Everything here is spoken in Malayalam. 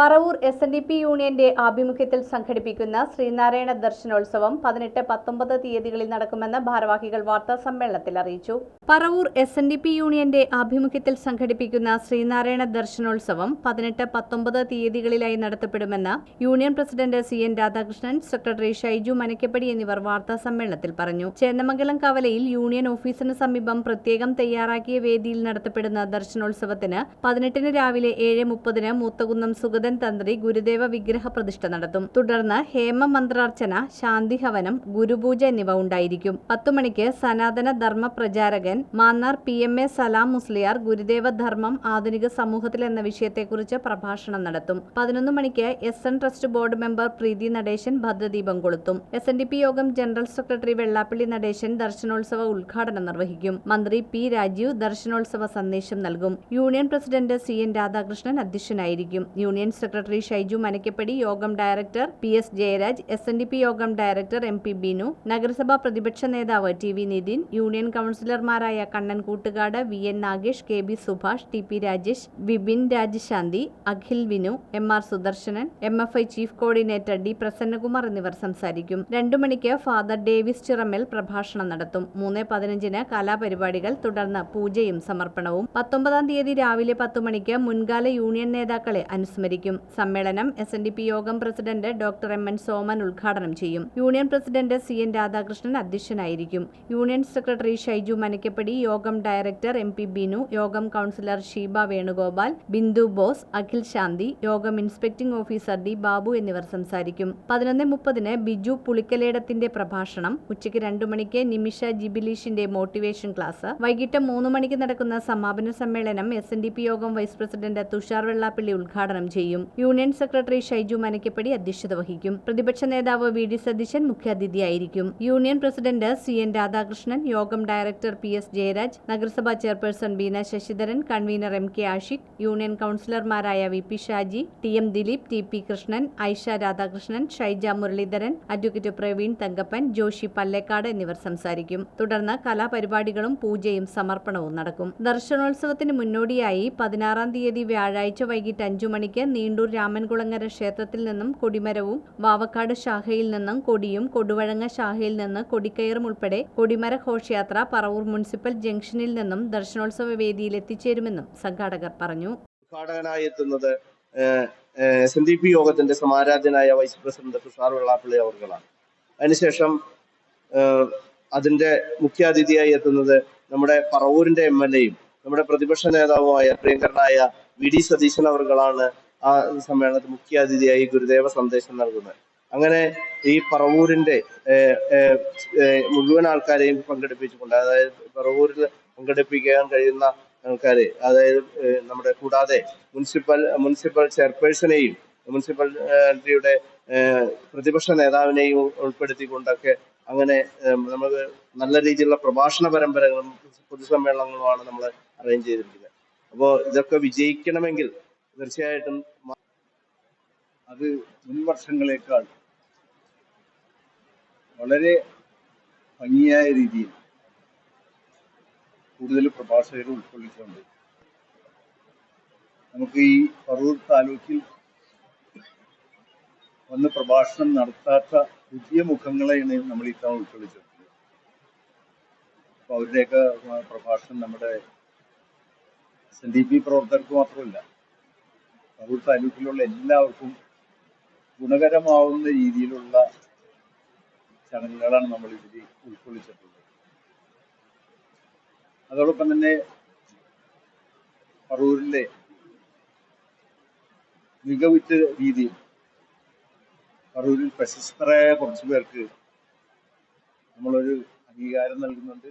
Paravur S N D P യൂണിയന്റെ ആഭിമുഖ്യത്തിൽ സംഘടിപ്പിക്കുന്ന ശ്രീനാരായണ ദർശനോത്സവം പതിനെട്ട് പത്തൊമ്പത് തീയതികളിൽ നടക്കുമെന്ന് ഭാരവാഹികൾ വാർത്താ സമ്മേളനത്തിൽ അറിയിച്ചു. Paravur S N D P യൂണിയന്റെ ആഭിമുഖ്യത്തിൽ സംഘടിപ്പിക്കുന്ന ശ്രീനാരായണ ദർശനോത്സവം പതിനെട്ട് പത്തൊമ്പത് തീയതികളിലായി നടത്തപ്പെടുമെന്ന് union president C N Radhakrishnan secretary Shaiju Manakkappady എന്നിവർ വാർത്താ സമ്മേളനത്തിൽ പറഞ്ഞു. ചേന്നമംഗലം കവലയിൽ യൂണിയൻ ഓഫീസിന് സമീപം പ്രത്യേകം തയ്യാറാക്കിയ വേദിയിൽ നടത്തപ്പെടുന്ന ദർശനോത്സവത്തിന് പതിനെട്ടിന് രാവിലെ ഏഴ് മുപ്പതിന് മൂത്തകുന്നം തന്ത്രി ഗുരുദേവ വിഗ്രഹ പ്രതിഷ്ഠ നടത്തും. തുടർന്ന് ഹേമ മന്ത്രാർച്ചന ശാന്തിഹവനം ഗുരുപൂജ എന്നിവ ഉണ്ടായിരിക്കും. പത്തു മണിക്ക് സനാതന ധർമ്മ പ്രചാരകൻ Mannar P M A Salam Musliyar Gurudeva ധർമ്മം ആധുനിക സമൂഹത്തിൽ എന്ന വിഷയത്തെക്കുറിച്ച് പ്രഭാഷണം നടത്തും. പതിനൊന്ന് മണിക്ക് S N trust board member Preethi Natesan ഭദ്രദീപം കൊളുത്തും. എസ് എൻ ഡി പി യോഗം ജനറൽ സെക്രട്ടറി വെള്ളാപ്പള്ളി നടേശൻ ദർശനോത്സവ ഉദ്ഘാടനം നിർവഹിക്കും. മന്ത്രി പി രാജീവ് ദർശനോത്സവ സന്ദേശം നൽകും. Union president C N Radhakrishnan അധ്യക്ഷനായിരിക്കും. യൂണിയൻ സെക്രട്ടറി ഷൈജു മനക്കപ്പടി യോഗം director P S Jayaraj S N D P യോഗം ഡയറക്ടർ എം പി ബിനു നഗരസഭാ പ്രതിപക്ഷ നേതാവ് ടി വി നിതിൻ യൂണിയൻ കൗൺസിലർമാരായ Kannan Koottukad V N Nagesh K B Subhash T P Rajesh Vipin Rajasanthi Akhil Vinu M R Sudarsanan M F I chief coordinator D Prasannakumar എന്നിവർ സംസാരിക്കും. രണ്ടു മണിക്ക് ഫാദർ ഡേവിസ് ചിറമ്മൽ പ്രഭാഷണം നടത്തും. മൂന്ന് പതിനഞ്ചിന് കലാപരിപാടികൾ തുടർന്ന് പൂജയും സമർപ്പണവും. പത്തൊമ്പതാം തീയതി രാവിലെ പത്തു മണിക്ക് മുൻകാല യൂണിയൻ നേതാക്കളെ അനുസ്മരിക്കും. സമ്മേളനം എസ് എൻ ഡി പി യോഗം president doctor M N Soman ഉദ്ഘാടനം ചെയ്യും. Union president C N Radhakrishnan അധ്യക്ഷനായിരിക്കും. യൂണിയൻ സെക്രട്ടറി ഷൈജു മനക്കപ്പടി യോഗം ഡയറക്ടർ എം പി ബിനു യോഗം കൗൺസിലർ ഷീബ വേണുഗോപാൽ ബിന്ദു ബോസ് അഖിൽ ശാന്തി യോഗം ഇൻസ്പെക്ടിംഗ് ഓഫീസർ ഡി ബാബു എന്നിവർ സംസാരിക്കും. പതിനൊന്ന് മുപ്പതിന് ബിജു പുളിക്കലേടത്തിന്റെ പ്രഭാഷണം. ഉച്ചയ്ക്ക് രണ്ടു മണിക്ക് നിമിഷ ജിബിലീഷിന്റെ മോട്ടിവേഷൻ ക്ലാസ്. വൈകിട്ട് മൂന്ന് മണിക്ക് നടക്കുന്ന സമാപന സമ്മേളനം എസ് യോഗം വൈസ് പ്രസിഡന്റ് തുഷാർ വെള്ളാപ്പള്ളി ഉദ്ഘാടനം ചെയ്യും. യൂണിയൻ സെക്രട്ടറി ഷൈജു മനക്കപ്പടി അധ്യക്ഷത വഹിക്കും. പ്രതിപക്ഷ നേതാവ് V D Satheesan മുഖ്യാതിഥിയായിരിക്കും. Union president C N Radhakrishnan യോഗം ഡയറക്ടർ പി എസ് ജയരാജ് നഗരസഭാ chairperson Beena Sasidharan convener M K Ashiq union കൗൺസിലർമാരായ V P Shaji T M Dileep T P Krishnan Aisha Radhakrishnan Shaija Muraleedharan advocate Praveen Thankappan Joshy Pallekkad എന്നിവർ സംസാരിക്കും. തുടർന്ന് കലാപരിപാടികളും പൂജയും സമർപ്പണവും നടക്കും. ദർശനോത്സവത്തിന് മുന്നോടിയായി പതിനാറാം തീയതി വ്യാഴാഴ്ച വൈകിട്ട് അഞ്ചു മണിക്ക് നീണ്ടൂർ രാമൻകുളങ്ങര ക്ഷേത്രത്തിൽ നിന്നും കൊടിമരവും വാവക്കാട് ശാഖയിൽ നിന്നും കൊടിയും കൊടുവഴങ്ങ ശാഖയിൽ നിന്ന് കൊടിക്കയറും ഉൾപ്പെടെ കൊടിമര ഘോഷയാത്ര പറവൂർ മുനിസിപ്പൽ ജംഗ്ഷനിൽ നിന്നും ദർശനോത്സവ വേദിയിൽ എത്തിച്ചേരുമെന്നും സംഘാടകർ പറഞ്ഞു. എത്തുന്നത് എസ് എൻ ഡി പി യോഗത്തിന്റെ സമാരാധ്യനായ വൈസ് പ്രസിഡന്റ് തുഷാർ വെള്ളാപ്പള്ളി അവർകളാണ്. അതിനുശേഷം അതിന്റെ മുഖ്യാതിഥിയായി എത്തുന്നത് നമ്മുടെ പറവൂരിന്റെ എം എൽ എയും നമ്മുടെ പ്രതിപക്ഷ നേതാവുമായ പ്രിയങ്കരനായ വി ഡി സതീശൻ അവർകളാണ്. ആ സമ്മേളനത്തിൽ മുഖ്യാതിഥിയായി ഗുരുദേവ സന്ദേശം നൽകുന്നത്. അങ്ങനെ ഈ പറവൂരിന്റെ മുഴുവൻ ആൾക്കാരെയും പങ്കെടുപ്പിച്ചുകൊണ്ട് അതായത് പറവൂരിൽ പങ്കെടുപ്പിക്കാൻ കഴിയുന്ന ആൾക്കാരെ അതായത് നമ്മുടെ കൂടാതെ മുനിസിപ്പൽ മുനിസിപ്പൽ ചെയർപേഴ്സണെയും മുനിസിപ്പാലിറ്റിയുടെ പ്രതിപക്ഷ നേതാവിനെയും ഉൾപ്പെടുത്തിക്കൊണ്ടൊക്കെ അങ്ങനെ നമുക്ക് നല്ല രീതിയിലുള്ള പ്രഭാഷണ പരമ്പരകളും പൊതുസമ്മേളനങ്ങളുമാണ് നമ്മൾ അറേഞ്ച് ചെയ്തിരിക്കുന്നത്. അപ്പോൾ ഇതൊക്കെ വിജയിക്കണമെങ്കിൽ തീർച്ചയായിട്ടും അത് മുൻ വർഷങ്ങളേക്കാൾ വളരെ ഭംഗിയായ രീതിയിൽ കൂടുതൽ പ്രഭാഷകർ ഉൾക്കൊള്ളിച്ചുകൊണ്ട് നമുക്ക് ഈ പറൂർ താലൂക്കിൽ വന്ന് പ്രഭാഷണം നടത്താത്ത പുതിയ മുഖങ്ങളെയാണ് നമ്മൾ ഇത്തവണ ഉൾക്കൊള്ളിച്ചിട്ടുള്ളത് അപ്പൊ അവരുടെയൊക്കെ പ്രഭാഷണം നമ്മുടെ എസ് എൻ ഡി പി പ്രവർത്തകർക്ക് മാത്രമല്ല പറവൂർ താലൂക്കിലുള്ള എല്ലാവർക്കും ഗുണകരമാവുന്ന രീതിയിലുള്ള ചടങ്ങുകളാണ് നമ്മൾ ഇതിൽ ഉൾക്കൊള്ളിച്ചിട്ടുള്ളത്. അതോടൊപ്പം തന്നെ പറവൂരിലെ മികവുറ്റ രീതി പറവൂരിൽ പ്രശസ്തരായ കുറച്ചു പേർക്ക് നമ്മളൊരു അംഗീകാരം നൽകുന്നുണ്ട്.